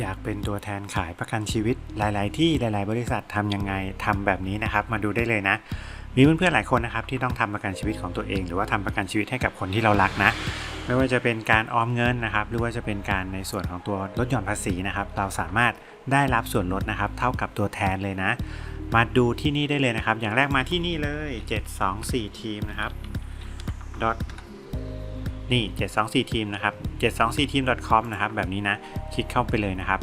อยากเป็นตัวแทนขายประกันชีวิตหลาย ๆ ที่หลาย ๆ บริษัททำยังไงทำแบบนี้นะครับ มาดูได้เลยนะ มีเพื่อนๆหลายคนนะครับที่ต้องทำประกันชีวิตของตัวเอง หรือว่าทำประกันชีวิตให้กับคนที่เรารักนะ ไม่ว่าจะเป็นการออมเงินนะครับ หรือว่าจะเป็นการในส่วนของตัวลดหย่อนภาษีนะครับ เราสามารถได้รับส่วนลดนะครับ เท่ากับตัวแทนเลยนะ มาดูที่นี่ได้เลยนะครับ อย่างแรกมาที่นี่เลย 724 ทีมนะครับ dot นี่ 724 ทีมนะครับ 724ทีม com นะครับแบบนี้นะคลิกเข้าไปเลยนะครับ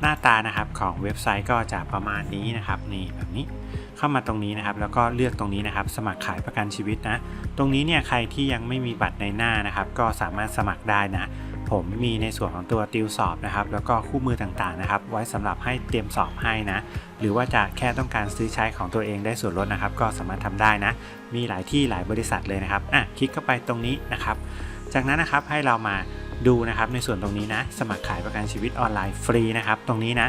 หน้าตานะครับของเว็บไซต์ก็จะประมาณนี้นะครับนี่แบบนี้เข้ามาตรงนี้นะครับ แล้วก็เลือกตรงนี้นะครับ สมัครขายประกันชีวิตนะ ตรงนี้เนี่ยใครที่ยังไม่มีบัตรในหน้านะครับ ก็สามารถสมัครได้นะผมมีในส่วนของตัวติวสอบนะครับ แล้วก็คู่มือต่างๆนะครับ ไว้สำหรับให้เตรียมสอบให้นะ หรือว่าจะแค่ต้องการซื้อใช้ของตัวเองได้ส่วนลดนะครับ ก็สามารถทำได้นะ มีหลายที่หลายบริษัทเลยนะครับอะคลิกเข้าไปตรงนี้นะครับ จากนั้นนะครับให้เรามา ดูนะครับในส่วนตรงนี้นะ สมัครขายประกันชีวิตออนไลน์ฟรีนะครับ ตรงนี้นะ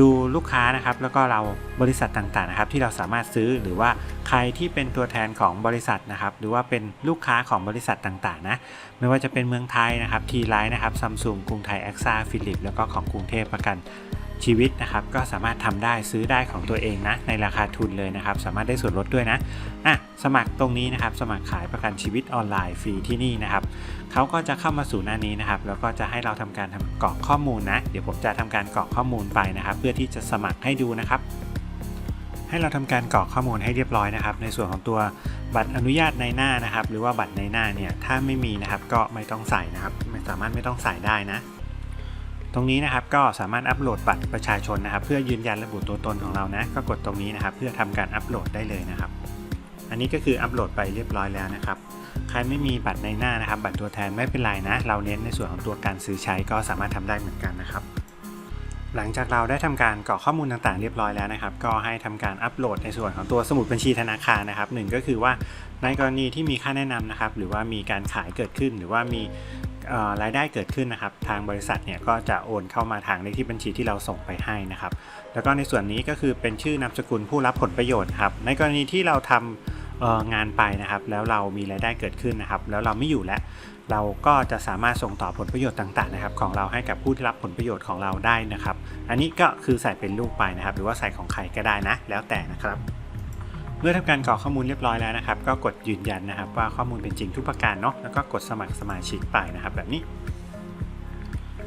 ดูลูกค้านะครับ แล้วก็เราบริษัทต่างๆนะครับ ที่เราสามารถซื้อหรือว่าใครที่เป็นตัวแทนของบริษัทนะครับ หรือว่าเป็นลูกค้าของบริษัทต่างๆนะ ไม่ว่าจะเป็นเมืองไทยนะครับทีไลน์นะครับซัมซุงกรุงไทยแอคซ่าฟิลิปแล้วก็ของกรุงเทพประกัน ชีวิตนะครับก็สามารถทำได้ซื้อได้ของตัวเองนะในราคาทุนเลยนะครับ สามารถได้ส่วนลดด้วยนะอะสมัครตรงนี้นะครับ สมัครขายประกันชีวิตออนไลน์ฟรีที่นี่นะครับเขาก็จะเข้ามาสู่หน้านี้นะครับ แล้วก็จะให้เราทำการทำกรอกข้อมูลนะ เดี๋ยวผมจะทำการกรอกข้อมูลไปนะครับ เพื่อที่จะสมัครให้ดูนะครับให้เราทำการกรอกข้อมูลให้เรียบร้อยนะครับ ในส่วนของตัวบัตรอนุญาตในหน้านะครับ หรือว่าบัตรในหน้าเนี่ยถ้าไม่มีนะครับก็ไม่ต้องใส่นะครับ ไม่สามารถไม่ต้องใส่ได้นะ ตรงนี้นะครับก็สามารถอัปโหลดบัตรประชาชนนะครับ เพื่อยืนยันระบุตัวตนของเรานะ ก็กดตรงนี้นะครับ เพื่อทำการอัปโหลดได้เลยนะครับ อันนี้ก็คืออัปโหลดไปเรียบร้อยแล้วนะครับใครไม่มีบัตรในหน้านะครับ บัตรตัวแทนไม่เป็นไรนะ เราเน้นในส่วนของตัวการซื้อใช้ก็สามารถทำได้เหมือนกันนะครับ หลังจากเราได้ทำการกรอกข้อมูลต่างๆ เรียบร้อยแล้วนะครับ ก็ให้ทำการอัปโหลดในส่วนของตัวสมุดบัญชีธนาคารนะครับหนึ่งก็คือว่าในกรณีที่มีค่าแนะนำนะครับ หรือว่ามีการขายเกิดขึ้น หรือว่ามี รายได้เกิดขึ้นนะครับ ทางบริษัทเนี่ยก็จะโอนเข้ามาทางเลขที่บัญชีที่เราส่งไปให้นะครับ แล้วก็ในส่วนนี้ก็คือเป็นชื่อนามสกุลผู้รับผลประโยชน์ครับ ในกรณีที่เราทำงานไปนะครับ แล้วเรามีรายได้เกิดขึ้นนะครับ แล้วเราไม่อยู่แล้วเราก็จะสามารถส่งต่อผลประโยชน์ต่างๆนะครับ ของเราให้กับผู้ที่รับผลประโยชน์ของเราได้นะครับ อันนี้ก็คือใส่เป็นรูปไปนะครับ หรือว่าใส่ของใครก็ได้นะ แล้วแต่นะครับ เมื่อทำการกรอกข้อมูลเรียบร้อยแล้วนะครับ ก็กดยืนยันนะครับ ว่าข้อมูลเป็นจริงทุกประการเนาะแล้วก็กดสมัครสมาชิกไปนะครับ แบบนี้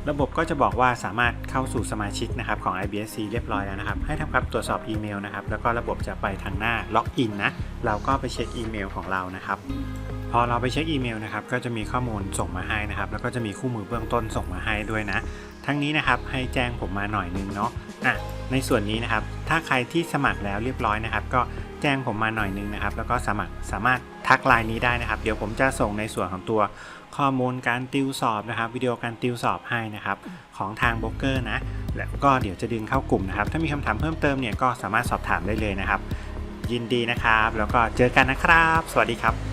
ระบบก็จะบอกว่าสามารถเข้าสู่สมาชิกนะครับของ IBSC เรียบร้อยแล้วนะครับ ให้ทำการตรวจสอบอีเมลนะครับ แล้วก็ระบบจะไปทางหน้าล็อกอินนะเราก็ไปเช็คอีเมลของเรานะครับพอเราไปเช็คอีเมลนะครับก็จะมีข้อมูลส่งมาให้นะครับ แล้วก็จะมีคู่มือเบื้องต้นส่งมาให้ด้วยนะ ทั้งนี้นะครับให้แจ้งผมมาหน่อยนึงเนาะ อะในส่วนนี้นะครับ ถ้าใครที่สมัครแล้วเรียบร้อยนะครับ ก็แจ้งผมมาหน่อยนึงนะครับ แล้วก็สมัครสามารถทักไลน์นี้ได้นะครับ เดี๋ยวผมจะส่งในส่วนของตัวข้อมูลการติวสอบนะครับ วิดีโอการติวสอบให้นะครับ ของทางโบรกเกอร์นะ แล้วก็เดี๋ยวจะดึงเข้ากลุ่มนะครับ ถ้ามีคำถามเพิ่มเติมเนี่ยก็สามารถสอบถามได้เลยนะครับ ยินดีนะครับ แล้วก็เจอกันนะครับ สวัสดีครับ